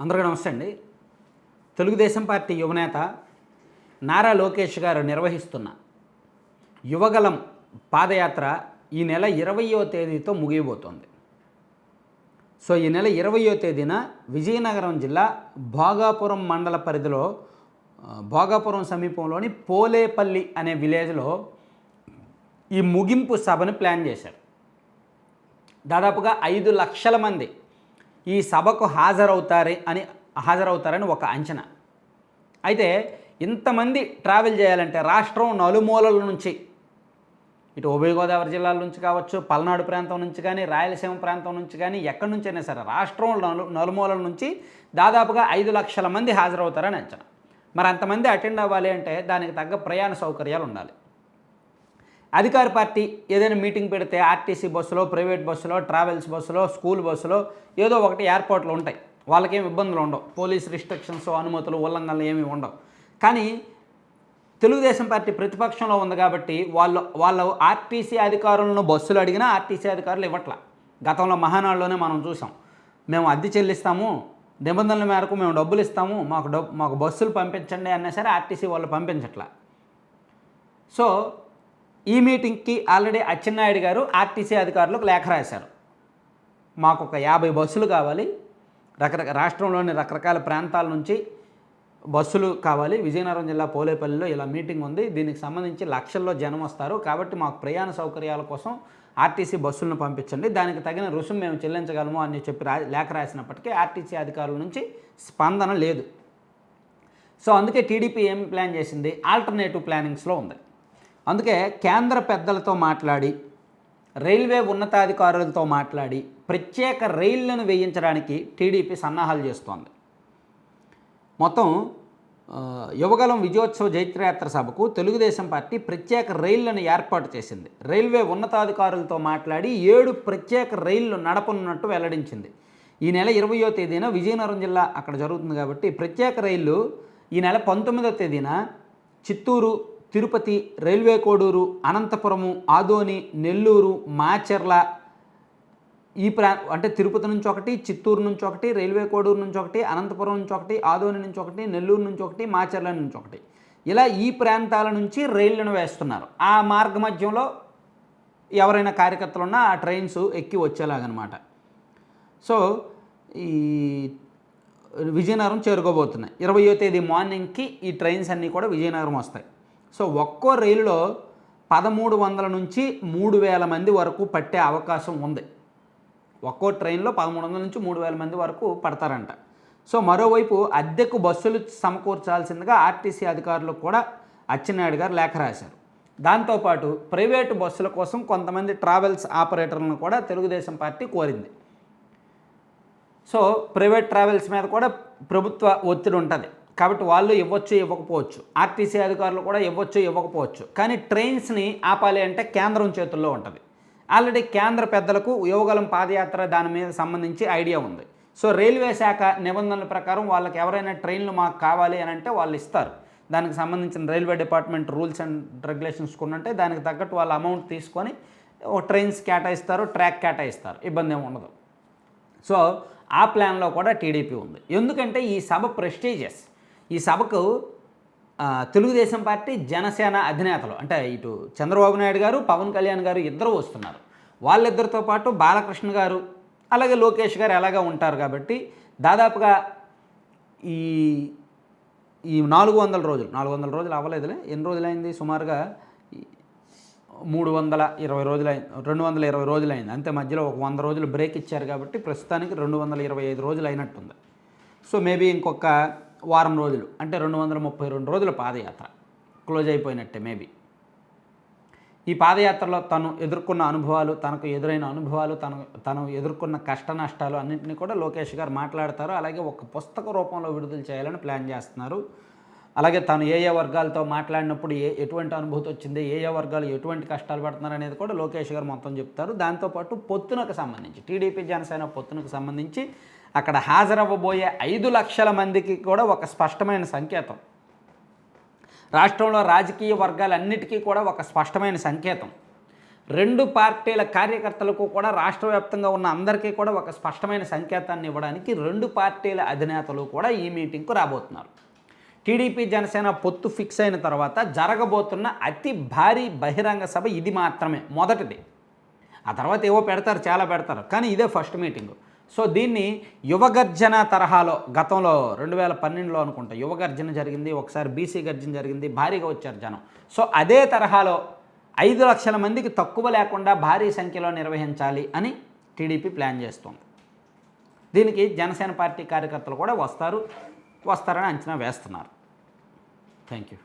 అందరికీ నమస్తే అండి. తెలుగుదేశం పార్టీ యువనేత నారా లోకేష్ గారు నిర్వహిస్తున్న యువగలం పాదయాత్ర ఈ నెల ఇరవయో తేదీతో ముగియబోతోంది. సో ఈ నెల ఇరవయో తేదీన విజయనగరం జిల్లా భోగాపురం మండల పరిధిలో భోగాపురం సమీపంలోని పోలేపల్లి అనే విలేజ్లో ఈ ముగింపు సభను ప్లాన్ చేశారు. దాదాపుగా ఐదు లక్షల మంది ఈ సభకు హాజరవుతారు అని హాజరవుతారని ఒక అంచనా. అయితే ఇంతమంది ట్రావెల్ చేయాలంటే రాష్ట్రం నలుమూలల నుంచి ఇటు ఉభయ గోదావరి జిల్లాల నుంచి కావచ్చు పల్నాడు ప్రాంతం నుంచి కానీ రాయలసీమ ప్రాంతం నుంచి కానీ ఎక్కడి నుంచైనా సరే రాష్ట్రం నలు నలుమూలల నుంచి దాదాపుగా ఐదు లక్షల మంది హాజరవుతారని అంచనా. మరి అంతమంది అటెండ్ అవ్వాలి అంటే దానికి తగ్గ ప్రయాణ సౌకర్యాలు ఉండాలి. అధికార పార్టీ ఏదైనా మీటింగ్ పెడితే ఆర్టీసీ బస్సులో ప్రైవేట్ బస్సులో ట్రావెల్స్ బస్సులో స్కూల్ బస్సులో ఏదో ఒకటి ఎయిర్పోర్ట్లు ఉంటాయి. వాళ్ళకేం ఇబ్బందులు ఉండవు. పోలీస్ రిస్ట్రిక్షన్స్ అనుమతులు ఉల్లంఘనలు ఏమీ ఉండవు. కానీ తెలుగుదేశం పార్టీ ప్రతిపక్షంలో ఉంది కాబట్టి వాళ్ళు వాళ్ళు ఆర్టీసీ అధికారులను బస్సులు అడిగినా ఆర్టీసీ అధికారులు ఇవ్వట్ల. గతంలో మహానాడులోనే మనం చూసాం. మేము అద్దె చెల్లిస్తాము నిబంధనల మేరకు మేము డబ్బులు ఇస్తాము మాకు డబ్బు మాకు బస్సులు పంపించండి అన్నా సరే ఆర్టీసీ వాళ్ళు పంపించట్లా. సో ఈ మీటింగ్కి ఆల్రెడీ అచ్చెన్నాయుడు గారు ఆర్టీసీ అధికారులకు లేఖ రాశారు. మాకు ఒక యాభై బస్సులు కావాలి. రకరకాల రాష్ట్రంలోని రకరకాల ప్రాంతాల నుంచి బస్సులు కావాలి. విజయనగరం జిల్లా పోలేపల్లిలో ఇలా మీటింగ్ ఉంది. దీనికి సంబంధించి లక్షల్లో జనం వస్తారు. కాబట్టి మాకు ప్రయాణ సౌకర్యాల కోసం ఆర్టీసీ బస్సులను పంపించండి. దానికి తగిన రుసుము మేము చెల్లించగలము అని చెప్పి రా లేఖ రాసినప్పటికీ ఆర్టీసీ అధికారుల నుంచి స్పందన లేదు. సో అందుకే టీడీపీ ఏం ప్లాన్ చేసింది? ఆల్టర్నేటివ్ ప్లానింగ్స్లో ఉంది. అందుకే కేంద్ర పెద్దలతో మాట్లాడి రైల్వే ఉన్నతాధికారులతో మాట్లాడి ప్రత్యేక రైళ్ళను వేయించడానికి టీడీపీ సన్నాహాలు చేస్తోంది. మొత్తం యువగలం విజయోత్సవ జైత్రయాత్ర సభకు తెలుగుదేశం పార్టీ ప్రత్యేక రైళ్ళను ఏర్పాటు చేసింది. రైల్వే ఉన్నతాధికారులతో మాట్లాడి ఏడు ప్రత్యేక రైళ్ళు నడపనున్నట్టు వెల్లడించింది. ఈ నెల ఇరవయో తేదీన విజయనగరం జిల్లా అక్కడ జరుగుతుంది కాబట్టి ప్రత్యేక రైళ్ళు ఈ నెల పంతొమ్మిదో తేదీన చిత్తూరు తిరుపతి రైల్వే కోడూరు అనంతపురము ఆదోని నెల్లూరు మాచెర్ల ఈ ప్రా అంటే తిరుపతి నుంచి ఒకటి చిత్తూరు నుంచి ఒకటి రైల్వే కోడూరు నుంచి ఒకటి అనంతపురం నుంచి ఒకటి ఆదోని నుంచి ఒకటి నెల్లూరు నుంచి ఒకటి మాచర్ల నుంచి ఒకటి. ఇలా ఈ ప్రాంతాల నుంచి రైళ్ళను వేస్తున్నారు. ఆ మార్గ మధ్యంలో ఎవరైనా కార్యకర్తలు ఉన్నా ఆ ట్రైన్స్ ఎక్కి వచ్చేలాగనమాట. సో ఈ విజయనగరం చేరుకోబోతున్నాయి. ఇరవయో తేదీ మార్నింగ్కి ఈ ట్రైన్స్ అన్నీ కూడా విజయనగరం వస్తాయి. సో ఒక్కో రైలులో పదమూడు వందల నుంచి మూడు వేల మంది వరకు పట్టే అవకాశం ఉంది. ఒక్కో ట్రైన్లో పదమూడు వందల నుంచి మూడు వేల మంది వరకు పడతారంట. సో మరోవైపు అద్దెకు బస్సులు సమకూర్చాల్సిందిగా ఆర్టీసీ అధికారులకు కూడా అచ్చెన్నాయుడు గారు లేఖ రాశారు. దాంతోపాటు ప్రైవేటు బస్సుల కోసం కొంతమంది ట్రావెల్స్ ఆపరేటర్లను కూడా తెలుగుదేశం పార్టీ కోరింది. సో ప్రైవేట్ ట్రావెల్స్ మీద కూడా ప్రభుత్వ ఒత్తిడి ఉంటుంది. కాబట్టి వాళ్ళు ఇవ్వచ్చు ఇవ్వకపోవచ్చు. ఆర్టీసీ అధికారులు కూడా ఇవ్వచ్చు ఇవ్వకపోవచ్చు. కానీ ట్రైన్స్ని ఆపాలి అంటే కేంద్రం చేతుల్లో ఉంటుంది. ఆల్రెడీ కేంద్ర పెద్దలకు యోగలం పాదయాత్ర దాని మీద సంబంధించి ఐడియా ఉంది. సో రైల్వే శాఖ నిబంధనల ప్రకారం వాళ్ళకి ఎవరైనా ట్రైన్లు మాకు కావాలి అని అంటే వాళ్ళు ఇస్తారు. దానికి సంబంధించిన railway department rules and regulations కొన్నంటే దానికి తగ్గట్టు వాళ్ళ అమౌంట్ తీసుకొని ఓ ట్రైన్స్ కేటాయిస్తారు ట్రాక్ కేటాయిస్తారు. ఇబ్బంది ఏమి ఉండదు. సో ఆ ప్లాన్లో కూడా టీడీపీ ఉంది. ఎందుకంటే ఈ సభ ప్రెస్టీజియస్. ఈ సభకు తెలుగుదేశం పార్టీ జనసేన అధినేతలు అంటే ఇటు చంద్రబాబు నాయుడు గారు పవన్ కళ్యాణ్ గారు ఇద్దరు వస్తున్నారు. వాళ్ళిద్దరితో పాటు బాలకృష్ణ గారు అలాగే లోకేష్ గారు ఎలాగా ఉంటారు కాబట్టి దాదాపుగా ఈ ఈ నాలుగు వందల రోజులు నాలుగు వందల రోజులు అవ్వలేదులే ఎన్ని రోజులైంది? సుమారుగా మూడు వందల ఇరవై రోజులైంది రెండు వందల ఇరవై రోజులైంది. అంతే మధ్యలో ఒక వంద రోజులు బ్రేక్ ఇచ్చారు కాబట్టి ప్రస్తుతానికి రెండు వందల ఇరవై ఐదు రోజులు అయినట్టుంది. సో మేబీ ఇంకొక వారం రోజులు అంటే రెండు వందల ముప్పై రెండు రోజుల పాదయాత్ర. క్లోజ్ అయిపోయినట్టే మేబీ. ఈ పాదయాత్రలో తను ఎదుర్కొన్న అనుభవాలు తనకు ఎదురైన అనుభవాలు తను తను ఎదుర్కొన్న కష్ట నష్టాలు అన్నింటినీ కూడా లోకేష్ గారు మాట్లాడతారు. అలాగే ఒక పుస్తక రూపంలో విడుదల చేయాలని ప్లాన్ చేస్తున్నారు. అలాగే తను ఏ ఏ వర్గాలతో మాట్లాడినప్పుడు ఏ ఎటువంటి అనుభూతి వచ్చింది ఏ ఏ వర్గాలు ఎటువంటి కష్టాలు పడుతున్నారు అనేది కూడా లోకేష్ గారు మొత్తం చెప్తారు. దాంతోపాటు పొత్తునకు సంబంధించి టీడీపీ జనసేన పొత్తునకు సంబంధించి అక్కడ హాజరవ్వబోయే ఐదు లక్షల మందికి కూడా ఒక స్పష్టమైన సంకేతం. రాష్ట్రంలో రాజకీయ వర్గాలన్నిటికీ కూడా ఒక స్పష్టమైన సంకేతం. రెండు పార్టీల కార్యకర్తలకు కూడా రాష్ట్ర వ్యాప్తంగా ఉన్న అందరికీ కూడా ఒక స్పష్టమైన సంకేతాన్ని ఇవ్వడానికి రెండు పార్టీల అధినేతలు కూడా ఈ మీటింగ్కు రాబోతున్నారు. టీడీపీ జనసేన పొత్తు ఫిక్స్ అయిన తర్వాత జరగబోతున్న అతి భారీ బహిరంగ సభ ఇది మాత్రమే మొదటిది. ఆ తర్వాత ఏవో పెడతారు చాలా పెడతారు కానీ ఇదే ఫస్ట్ మీటింగు. సో దీన్ని యువగర్జన తరహాలో గతంలో రెండు వేల పన్నెండులో అనుకుంటా యువగర్జన జరిగింది ఒకసారి బీసీ గర్జన జరిగింది భారీగా వచ్చారు జనం. సో అదే తరహాలో ఐదు లక్షల మందికి తక్కువ లేకుండా భారీ సంఖ్యలో నిర్వహించాలి అని టీడీపీ ప్లాన్ చేస్తుంది. దీనికి జనసేన పార్టీ కార్యకర్తలు కూడా వస్తారు వస్తారని అంచనా వేస్తున్నారు. Thank you